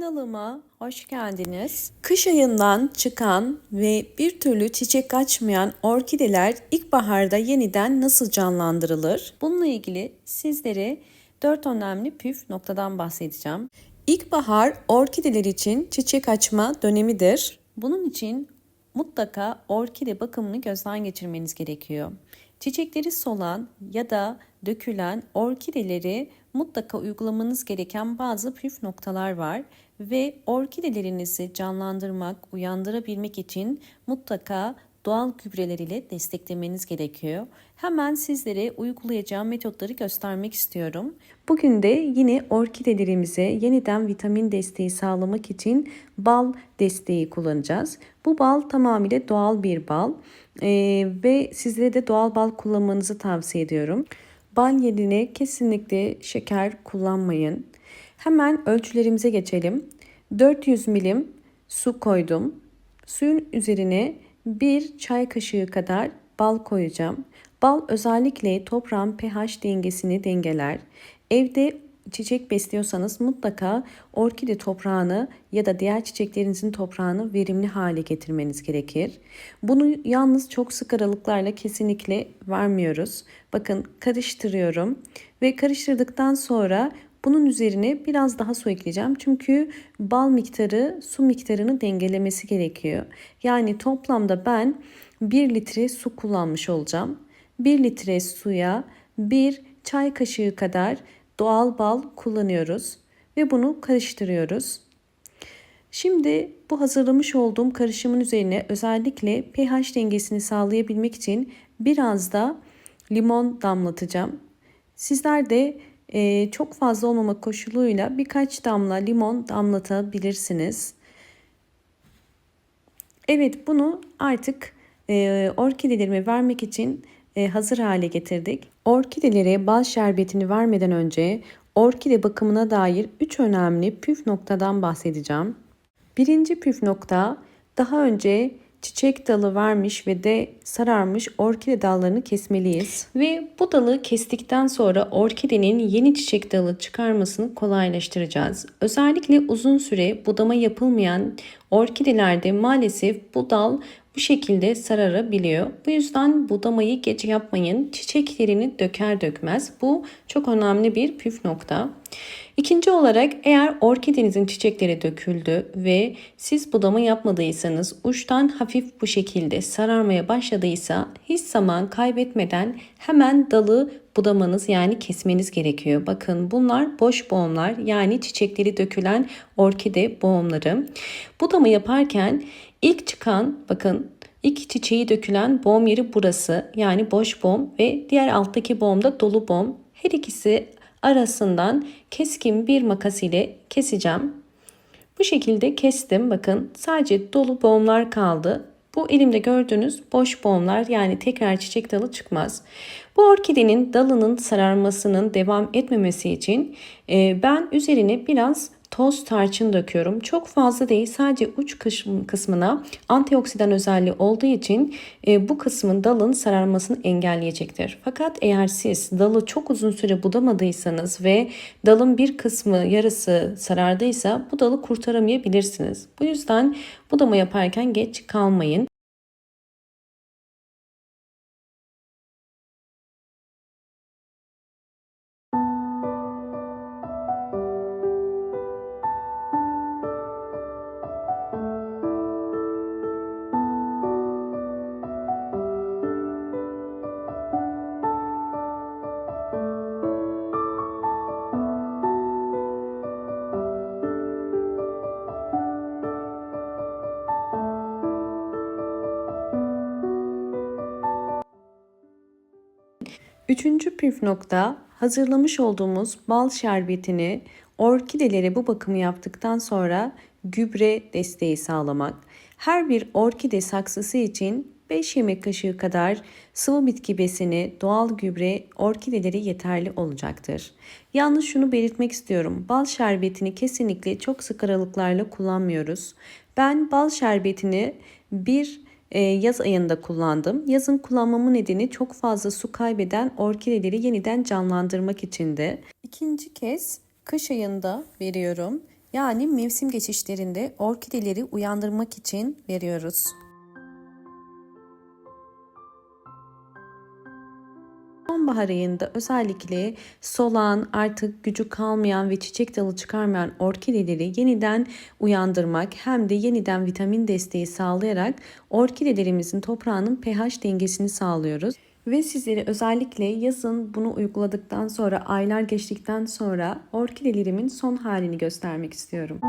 Kanalıma hoş geldiniz. Kış ayından çıkan ve bir türlü çiçek açmayan orkideler ilkbaharda yeniden nasıl canlandırılır? Bununla ilgili sizlere 4 önemli püf noktadan bahsedeceğim. İlkbahar orkideler için çiçek açma dönemidir. Bunun için mutlaka orkide bakımını gözden geçirmeniz gerekiyor. Çiçekleri solan ya da dökülen orkideleri mutlaka uygulamanız gereken bazı püf noktalar var ve orkidelerinizi canlandırmak, uyandırabilmek için mutlaka doğal gübreler ile desteklemeniz gerekiyor. Hemen sizlere uygulayacağım metotları göstermek istiyorum. Bugün de yine orkidelerimize yeniden vitamin desteği sağlamak için bal desteği kullanacağız. Bu bal tamamıyla doğal bir bal ee, ve sizlere de doğal bal kullanmanızı tavsiye ediyorum. Bal yerine kesinlikle şeker kullanmayın. Hemen ölçülerimize geçelim. 400 milim su koydum. Suyun üzerine bir çay kaşığı kadar bal koyacağım. Bal özellikle toprağın pH dengesini dengeler. Evde çiçek besliyorsanız mutlaka orkide toprağını ya da diğer çiçeklerinizin toprağını verimli hale getirmeniz gerekir. Bunu yalnız çok sık aralıklarla kesinlikle vermiyoruz. Bakın karıştırıyorum ve karıştırdıktan sonra bunun üzerine biraz daha su ekleyeceğim. Çünkü bal miktarı su miktarını dengelemesi gerekiyor. Yani toplamda ben 1 litre su kullanmış olacağım. 1 litre suya 1 çay kaşığı kadar doğal bal kullanıyoruz ve bunu karıştırıyoruz. Şimdi bu hazırlamış olduğum karışımın üzerine özellikle pH dengesini sağlayabilmek için biraz da limon damlatacağım. Sizler de e, çok fazla olmama koşuluyla birkaç damla limon damlatabilirsiniz. Evet bunu artık e, orkidelerime vermek için e, hazır hale getirdik. Orkidelere bal şerbetini vermeden önce orkide bakımına dair 3 önemli püf noktadan bahsedeceğim. Birinci püf nokta daha önce çiçek dalı vermiş ve de sararmış orkide dallarını kesmeliyiz. Ve bu dalı kestikten sonra orkidenin yeni çiçek dalı çıkarmasını kolaylaştıracağız. Özellikle uzun süre budama yapılmayan orkidelerde maalesef bu dal bu şekilde sararabiliyor. Bu yüzden budamayı geç yapmayın. Çiçeklerini döker dökmez. Bu çok önemli bir püf nokta. İkinci olarak eğer orkidenizin çiçekleri döküldü ve siz budama yapmadıysanız uçtan hafif bu şekilde sararmaya başladıysa hiç zaman kaybetmeden hemen dalı budamanız yani kesmeniz gerekiyor. Bakın bunlar boş boğumlar yani çiçekleri dökülen orkide boğumları. Budama yaparken ilk çıkan bakın ilk çiçeği dökülen boğum yeri burası yani boş boğum ve diğer alttaki boğumda dolu boğum. Her ikisi arasından keskin bir makas ile keseceğim. Bu şekilde kestim. Bakın sadece dolu boğumlar kaldı. Bu elimde gördüğünüz boş boğumlar yani tekrar çiçek dalı çıkmaz. Bu orkidenin dalının sararmasının devam etmemesi için e, ben üzerine biraz toz tarçın döküyorum. Çok fazla değil sadece uç kısmına antioksidan özelliği olduğu için e, bu kısmın dalın sararmasını engelleyecektir. Fakat eğer siz dalı çok uzun süre budamadıysanız ve dalın bir kısmı yarısı sarardıysa bu dalı kurtaramayabilirsiniz. Bu yüzden budama yaparken geç kalmayın. Üçüncü püf nokta hazırlamış olduğumuz bal şerbetini orkidelere bu bakımı yaptıktan sonra gübre desteği sağlamak. Her bir orkide saksısı için 5 yemek kaşığı kadar sıvı bitki besini, doğal gübre orkideleri yeterli olacaktır. Yalnız şunu belirtmek istiyorum. Bal şerbetini kesinlikle çok sık aralıklarla kullanmıyoruz. Ben bal şerbetini bir yaz ayında kullandım. Yazın kullanmamın nedeni çok fazla su kaybeden orkideleri yeniden canlandırmak içindi. İkinci kez kış ayında veriyorum. Yani mevsim geçişlerinde orkideleri uyandırmak için veriyoruz. Sonbahar ayında özellikle solan, artık gücü kalmayan ve çiçek dalı çıkarmayan orkideleri yeniden uyandırmak hem de yeniden vitamin desteği sağlayarak orkidelerimizin toprağının pH dengesini sağlıyoruz. Ve sizlere özellikle yazın bunu uyguladıktan sonra aylar geçtikten sonra orkidelerimin son halini göstermek istiyorum.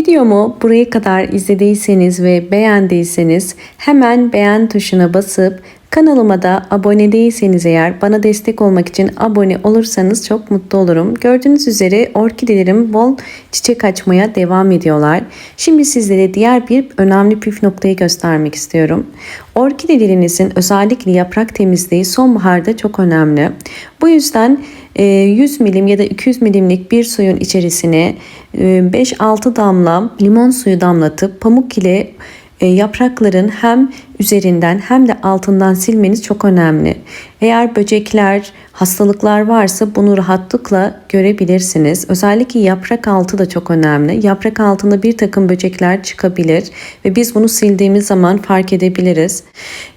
Videomu buraya kadar izlediyseniz ve beğendiyseniz hemen beğen tuşuna basıp kanalıma da abone değilseniz eğer bana destek olmak için abone olursanız çok mutlu olurum. Gördüğünüz üzere orkidelerim bol çiçek açmaya devam ediyorlar. Şimdi sizlere diğer bir önemli püf noktayı göstermek istiyorum. Orkidelerinizin özellikle yaprak temizliği sonbaharda çok önemli. Bu yüzden 100 e, milim ya da 200 milimlik bir suyun içerisine 5-6 e, damla limon suyu damlatıp pamuk ile yaprakların hem üzerinden hem de altından silmeniz çok önemli. Eğer böcekler, hastalıklar varsa bunu rahatlıkla görebilirsiniz. Özellikle yaprak altı da çok önemli. Yaprak altında bir takım böcekler çıkabilir ve biz bunu sildiğimiz zaman fark edebiliriz.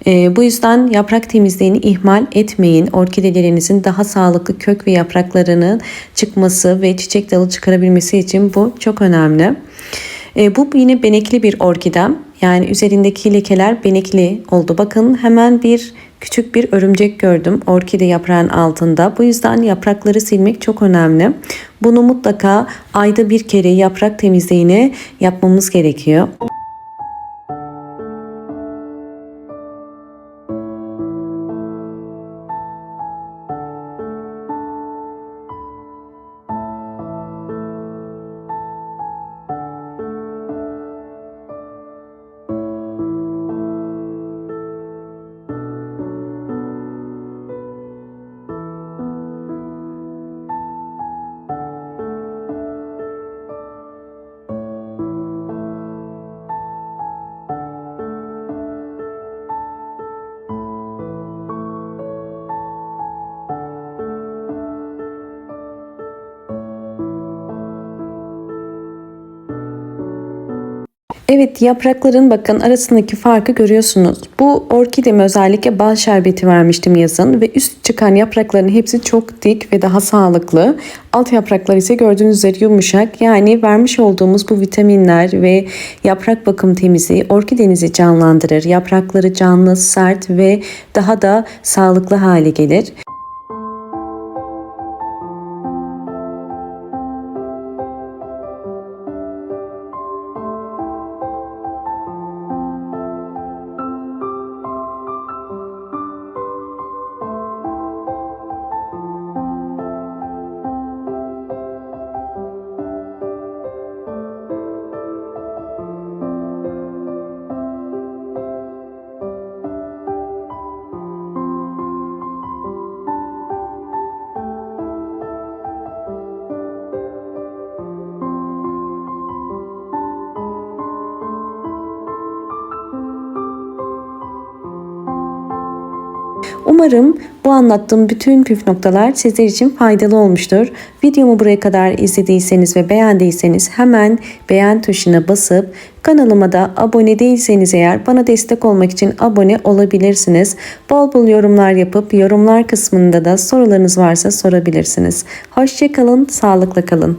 E, bu yüzden yaprak temizliğini ihmal etmeyin. Orkidelerinizin daha sağlıklı kök ve yapraklarının çıkması ve çiçek dalı çıkarabilmesi için bu çok önemli. E, bu yine benekli bir orkidem. Yani üzerindeki lekeler benekli oldu. Bakın hemen bir küçük bir örümcek gördüm orkide yaprağın altında. Bu yüzden yaprakları silmek çok önemli. Bunu mutlaka ayda bir kere yaprak temizliğini yapmamız gerekiyor. Evet yaprakların bakın arasındaki farkı görüyorsunuz. Bu orkideme özellikle bal şerbeti vermiştim yazın ve üst çıkan yaprakların hepsi çok dik ve daha sağlıklı. Alt yapraklar ise gördüğünüz üzere yumuşak. Yani vermiş olduğumuz bu vitaminler ve yaprak bakım temizliği orkidenizi canlandırır. Yaprakları canlı, sert ve daha da sağlıklı hale gelir. Umarım bu anlattığım bütün püf noktalar sizler için faydalı olmuştur. Videomu buraya kadar izlediyseniz ve beğendiyseniz hemen beğen tuşuna basıp kanalıma da abone değilseniz eğer bana destek olmak için abone olabilirsiniz. Bol bol yorumlar yapıp yorumlar kısmında da sorularınız varsa sorabilirsiniz. Hoşçakalın, sağlıkla kalın.